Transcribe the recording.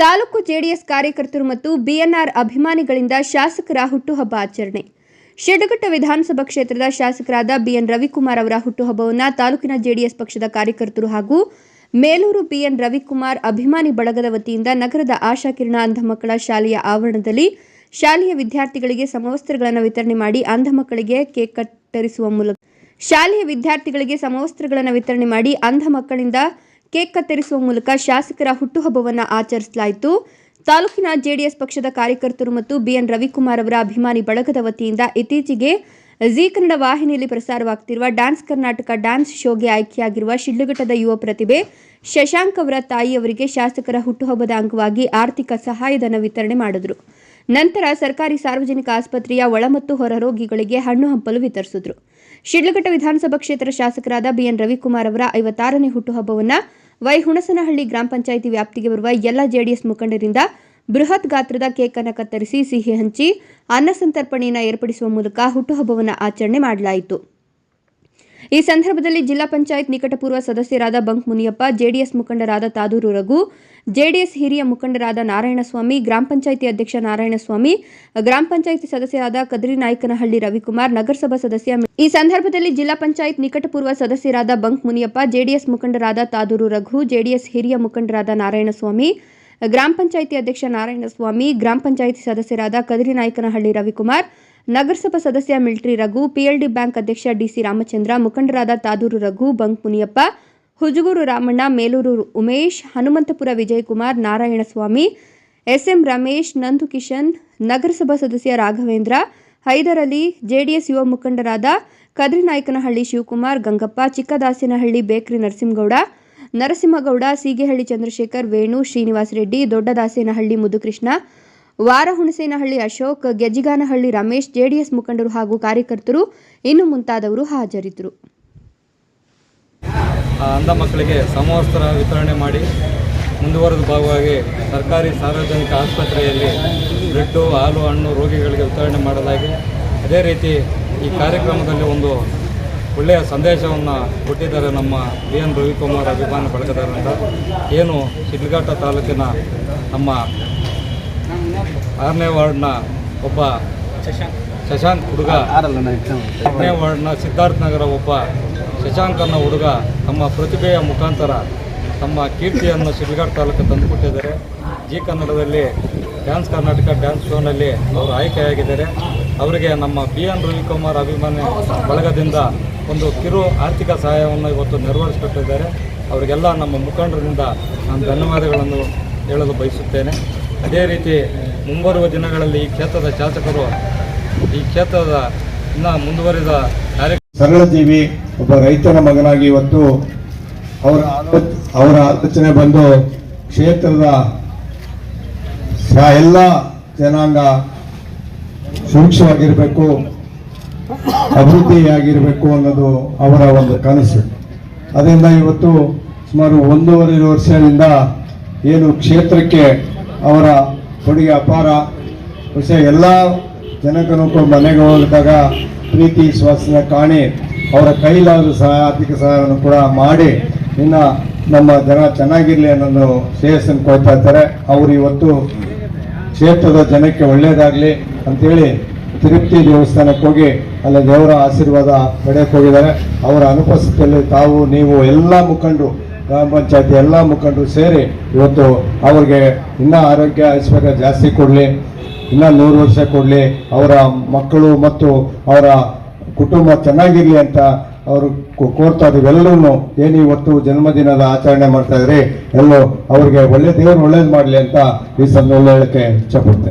Taluk JDS ಕಾರ್ಯಕರ್ತರು ಮತ್ತು BNR ಅಭಿಮಾನಿಗಳಿಂದ ಶಾಸಕರ ಹುಟ್ಟುಹಬ್ಬ ಆಚರಣೆ. ಶಿಡ್ಡಘಟ್ಟ ವಿಧಾನಸಭಾ ಕ್ಷೇತ್ರದ ಶಾಸಕರಾದ ಬಿಎನ್ ರವಿಕುಮಾರ್ ಅವರ ಹುಟ್ಟುಹಬ್ಬವನ್ನು ತಾಲೂಕಿನ ಜೆಡಿಎಸ್ ಪಕ್ಷದ ಕಾರ್ಯಕರ್ತರು ಹಾಗೂ ಮೇಲೂರು ಬಿಎನ್ ರವಿಕುಮಾರ್ ಅಭಿಮಾನಿ ಬಳಗದ ವತಿಯಿಂದ ನಗರದ ಆಶಾಕಿರಣ ಅಂಧ ಮಕ್ಕಳ ಶಾಲೆಯ ಆವರಣದಲ್ಲಿ ಶಾಲೆಯ ವಿದ್ಯಾರ್ಥಿಗಳಿಗೆ ಸಮವಸ್ತ್ರಗಳನ್ನು ವಿತರಣೆ ಮಾಡಿ ಅಂಧ ಮಕ್ಕಳಿಗೆ ಕೇಕ್ ಕತ್ತರಿಸುವ ಮೂಲಕ ಶಾಲೆಯ ವಿದ್ಯಾರ್ಥಿಗಳಿಗೆ ಸಮವಸ್ತ್ರಗಳನ್ನು ವಿತರಣೆ ಮಾಡಿ ಅಂಧ ಮಕ್ಕಳಿಂದ ಕೇಕ್ ಕತ್ತರಿಸುವ ಮೂಲಕ ಶಾಸಕರ ಹುಟ್ಟುಹಬ್ಬವನ್ನು ಆಚರಿಸಲಾಯಿತು. ತಾಲೂಕಿನ ಜೆಡಿಎಸ್ ಪಕ್ಷದ ಕಾರ್ಯಕರ್ತರು ಮತ್ತು ಬಿಎನ್ ರವಿಕುಮಾರ್ ಅವರ ಅಭಿಮಾನಿ ಬಳಗದ ವತಿಯಿಂದ ಇತ್ತೀಚೆಗೆ ಜಿ ಕನ್ನಡ ವಾಹಿನಿಯಲ್ಲಿ ಪ್ರಸಾರವಾಗ್ತಿರುವ ಡ್ಯಾನ್ಸ್ ಕರ್ನಾಟಕ ಡ್ಯಾನ್ಸ್ ಶೋಗೆ ಆಯ್ಕೆಯಾಗಿರುವ ಶಿಡ್ಲಘಟ್ಟದ ಯುವ ಪ್ರತಿಭೆ ಶಶಾಂಕ್ ಅವರ ತಾಯಿಯವರಿಗೆ ಶಾಸಕರ ಹುಟ್ಟುಹಬ್ಬದ ಅಂಗವಾಗಿ ಆರ್ಥಿಕ ಸಹಾಯಧನ ವಿತರಣೆ ಮಾಡಿದರು. ನಂತರ ಸರ್ಕಾರಿ ಸಾರ್ವಜನಿಕ ಆಸ್ಪತ್ರೆಯ ಒಳ ಮತ್ತು ಹೊರ ರೋಗಿಗಳಿಗೆ ಹಣ್ಣು ಹಂಪಲು ವಿತರಿಸಿದ್ರು. ಶಿಡ್ಲಘಟ್ಟ ವಿಧಾನಸಭಾ ಕ್ಷೇತ್ರ ಶಾಸಕರಾದ ಬಿಎನ್ ರವಿಕುಮಾರ್ ಅವರ ಐವತ್ತಾರನೇ ಹುಟ್ಟುಹಬ್ಬವನ್ನು ವೈ ಹುಣಸನಹಳ್ಳಿ ಗ್ರಾಮ ಪಂಚಾಯಿತಿ ವ್ಯಾಪ್ತಿಗೆ ಬರುವ ಎಲ್ಲ ಜೆಡಿಎಸ್ ಮುಖಂಡರಿಂದ ಬೃಹತ್ ಗಾತ್ರದ ಕೇಕ್ ಅನ್ನು ಕತ್ತರಿಸಿ ಸಿಹಿ ಹಂಚಿ, ಅನ್ನ ಸಂತರ್ಪಣೆಯನ್ನು ಏರ್ಪಡಿಸುವ ಮೂಲಕ ಹುಟ್ಟುಹಬ್ಬವನ್ನು ಆಚರಣೆ ಮಾಡಲಾಯಿತು. ಈ ಸಂದರ್ಭದಲ್ಲಿ ಜಿಲ್ಲಾ ಪಂಚಾಯತ್ ನಿಕಟಪೂರ್ವ ಸದಸ್ಯರಾದ ಬಂಕ್ ಮುನಿಯಪ್ಪ, ಜೆಡಿಎಸ್ ಮುಖಂಡರಾದ ತಾದೂರು ರಘು, ಜೆಡಿಎಸ್ ಹಿರಿಯ ಮುಖಂಡರಾದ ನಾರಾಯಣಸ್ವಾಮಿ, ಗ್ರಾಮ ಪಂಚಾಯಿತಿ ಅಧ್ಯಕ್ಷ ನಾರಾಯಣಸ್ವಾಮಿ, ಗ್ರಾಮ ಪಂಚಾಯಿತಿ ಸದಸ್ಯರಾದ ಕದ್ರಿ ನಾಯಕನಹಳ್ಳಿ ರವಿಕುಮಾರ್, ನಗರಸಭಾ ಸದಸ್ಯ ಈ ಸಂದರ್ಭದಲ್ಲಿ ಜಿಲ್ಲಾ ಪಂಚಾಯತ್ ನಿಕಟಪೂರ್ವ ಸದಸ್ಯರಾದ ಬಂಕ್ ಮುನಿಯಪ್ಪ, ಜೆಡಿಎಸ್ ಮುಖಂಡರಾದ ತಾದೂರು ರಘು, ಜೆಡಿಎಸ್ ಹಿರಿಯ ಮುಖಂಡರಾದ ನಾರಾಯಣಸ್ವಾಮಿ ಗ್ರಾಮ ಪಂಚಾಯಿತಿ ಅಧ್ಯಕ್ಷ ನಾರಾಯಣಸ್ವಾಮಿ, ಗ್ರಾಮ ಪಂಚಾಯಿತಿ ಸದಸ್ಯರಾದ ಕದ್ರಿ ನಾಯಕನಹಳ್ಳಿ ರವಿಕುಮಾರ್, ನಗರಸಭಾ ಸದಸ್ಯ ಮಿಲ್ಟ್ರಿ ರಘು, ಪಿಎಲ್ಡಿ ಬ್ಯಾಂಕ್ ಅಧ್ಯಕ್ಷ ಡಿಸಿ ರಾಮಚಂದ್ರ, ಮುಖಂಡರಾದ ತಾದೂರು ರಘು, ಬಂಕ್ ಮುನಿಯಪ್ಪ, ಹುಜಗೂರು ರಾಮಣ್ಣ, ಮೇಲೂರು ಉಮೇಶ್, ಹನುಮಂತಪುರ ವಿಜಯಕುಮಾರ್, ನಾರಾಯಣಸ್ವಾಮಿ, ಎಸ್ಎಂ ರಮೇಶ್, ನಂದು ಕಿಶನ್, ನಗರಸಭಾ ಸದಸ್ಯ ರಾಘವೇಂದ್ರ ಹೈದರ್ ಅಲಿ ಜೆಡಿಎಸ್ ಯುವ ಮುಖಂಡರಾದ ಕದ್ರಿನಾಯಕನಹಳ್ಳಿ ಶಿವಕುಮಾರ್, ಗಂಗಪ್ಪ, ಚಿಕ್ಕದಾಸಿನಹಳ್ಳಿ ಬೇಕ್ರಿ ನರಸಿಂಹಗೌಡ ನರಸಿಂಹಗೌಡ, ಸೀಗೆಹಳ್ಳಿ ಚಂದ್ರಶೇಖರ್, ವೇಣು, ಶ್ರೀನಿವಾಸ್ ರೆಡ್ಡಿ, ದೊಡ್ಡದಾಸೇನಹಳ್ಳಿ ಮುದುಕೃಷ್ಣ, ವಾರಹುಣಸೇನಹಳ್ಳಿ ಅಶೋಕ್, ಗೆಜ್ಜಿಗಾನಹಳ್ಳಿ ರಮೇಶ್, ಜೆಡಿಎಸ್ ಮುಖಂಡರು ಹಾಗೂ ಕಾರ್ಯಕರ್ತರು ಇನ್ನು ಮುಂತಾದವರು ಹಾಜರಿದ್ದರು. ಅಂಧ ಮಕ್ಕಳಿಗೆ ಸಮವಸ್ತ್ರ ವಿತರಣೆ ಮಾಡಿ ಮುಂದುವರೆದ ಭಾಗವಾಗಿ ಸರ್ಕಾರಿ ಸಾರ್ವಜನಿಕ ಆಸ್ಪತ್ರೆಯಲ್ಲಿ ಬ್ರೆಡ್ಡು, ಹಾಲು, ಹಣ್ಣು ರೋಗಿಗಳಿಗೆ ವಿತರಣೆ ಮಾಡಲಾಗಿ ಅದೇ ರೀತಿ ಈ ಕಾರ್ಯಕ್ರಮದಲ್ಲಿ ಒಂದು ಒಳ್ಳೆಯ ಸಂದೇಶವನ್ನು ಕೊಟ್ಟಿದ್ದಾರೆ ನಮ್ಮ ಬಿ ಎನ್ ರವಿಕುಮಾರ್ ಅಭಿಮಾನ ಬಳಗದಾರಂತ ಏನು ಶಿಡ್ಲಘಟ್ಟ ತಾಲೂಕಿನ ನಮ್ಮ ಆರನೇ ವಾರ್ಡ್ನ ಒಬ್ಬ ಶಶಾಂಕ್ ಹುಡುಗ ಎರಡನೇ ವಾರ್ಡ್ನ ಸಿದ್ಧಾರ್ಥ ನಗರ ಒಬ್ಬ ಶಶಾಂಕ್ ಅನ್ನೋ ಹುಡುಗ ತಮ್ಮ ಪ್ರತಿಭೆಯ ಮುಖಾಂತರ ತಮ್ಮ ಕೀರ್ತಿಯನ್ನು ಶಿಡ್ಲಘಟ್ಟ ತಾಲೂಕು ತಂದುಕೊಟ್ಟಿದ್ದಾರೆ ಜಿ ಕನ್ನಡದಲ್ಲಿ ಡ್ಯಾನ್ಸ್ ಕರ್ನಾಟಕ ಡ್ಯಾನ್ಸ್ ಶೋನಲ್ಲಿ ಅವರು ಆಯ್ಕೆಯಾಗಿದ್ದಾರೆ. ಅವರಿಗೆ ನಮ್ಮ ಬಿ ಎನ್ ರವಿಕುಮಾರ್ ಅಭಿಮಾನಿ ಬಳಗದಿಂದ ಒಂದು ಕಿರು ಆರ್ಥಿಕ ಸಹಾಯವನ್ನು ಇವತ್ತು ನೆರವೇರಿಸಿಕೊಟ್ಟಿದ್ದಾರೆ. ಅವರಿಗೆಲ್ಲ ನಮ್ಮ ಮುಖಂಡರಿಂದ ನಾನು ಧನ್ಯವಾದಗಳನ್ನು ಹೇಳಲು ಬಯಸುತ್ತೇನೆ. ಅದೇ ರೀತಿ ಮುಂಬರುವ ದಿನಗಳಲ್ಲಿ ಈ ಕ್ಷೇತ್ರದ ಶಾಸಕರು ಈ ಕ್ಷೇತ್ರದ ಇನ್ನ ಮುಂದುವರಿದ ಸರಳ ಜೀವಿ ಒಬ್ಬ ರೈತನ ಮಗನಾಗಿ ಇವತ್ತು ಅವರ ಅವರ ಆಲೋಚನೆ ಬಂದು ಕ್ಷೇತ್ರದ ಎಲ್ಲ ಜನಾಂಗ ಸುರಕ್ಷವಾಗಿರಬೇಕು ಅಭಿವೃದ್ಧಿಯಾಗಿರಬೇಕು ಅನ್ನೋದು ಅವರ ಒಂದು ಕನಸು. ಅದರಿಂದ ಇವತ್ತು ಸುಮಾರು ಒಂದೂವರೆ ವರ್ಷದಿಂದ ಏನು ಕ್ಷೇತ್ರಕ್ಕೆ ಅವರ ಕೊಡುಗೆ ಅಪಾರ. ವಿಷಯ ಎಲ್ಲ ಜನಕನು ಮನೆಗೆ ಹೋದಾಗ ಪ್ರೀತಿ, ವಿಶ್ವಾಸನ ಕಾಣಿ ಅವರ ಕೈಲಾದ ಸಹಾಯ, ಆರ್ಥಿಕ ಸಹಾಯವನ್ನು ಕೂಡ ಮಾಡಿ ಇನ್ನು ನಮ್ಮ ಜನ ಚೆನ್ನಾಗಿರಲಿ ಅನ್ನೋದು ಶ್ರೇಯಸ್ಸನ್ನು ಕೊಡ್ತಾ ಇರ್ತಾರೆ ಅವರು ಇವತ್ತು ಕ್ಷೇತ್ರದ ಜನಕ್ಕೆ ಒಳ್ಳೆಯದಾಗಲಿ ಅಂತೇಳಿ ತಿರುಪತಿ ದೇವಸ್ಥಾನಕ್ಕೆ ಹೋಗಿ ಅಲ್ಲಿ ದೇವರ ಆಶೀರ್ವಾದ ಪಡೆಯಕ್ಕೆ ಹೋಗಿದ್ದಾರೆ. ಅವರ ಅನುಪಸ್ಥಿತಿಯಲ್ಲಿ ತಾವು, ನೀವು ಎಲ್ಲ ಮುಖಂಡರು, ಗ್ರಾಮ ಪಂಚಾಯತಿ ಎಲ್ಲ ಮುಖಂಡರು ಸೇರಿ ಇವತ್ತು ಅವ್ರಿಗೆ ಇನ್ನೂ ಆರೋಗ್ಯ ಐಶ್ವರ್ಯ ಜಾಸ್ತಿ ಕೊಡಲಿ, ಇನ್ನೂ ನೂರು ವರ್ಷ ಕೊಡಲಿ, ಅವರ ಮಕ್ಕಳು ಮತ್ತು ಅವರ ಕುಟುಂಬ ಚೆನ್ನಾಗಿರಲಿ ಅಂತ ಅವರು ಕೋರ್ತಾ ಇದ್ದೀವಿ. ಏನು ಇವತ್ತು ಜನ್ಮದಿನದ ಆಚರಣೆ ಮಾಡ್ತಾ ಇದ್ರಿ, ಎಲ್ಲೋ ಅವ್ರಿಗೆ ಒಳ್ಳೆ ದೇವರು ಒಳ್ಳೇದು ಮಾಡಲಿ ಅಂತ ಈ ಸಂದರ್ಭ ಹೇಳಕ್ಕೆ ಇಚ್ಛಪಡ್ತೇನೆ.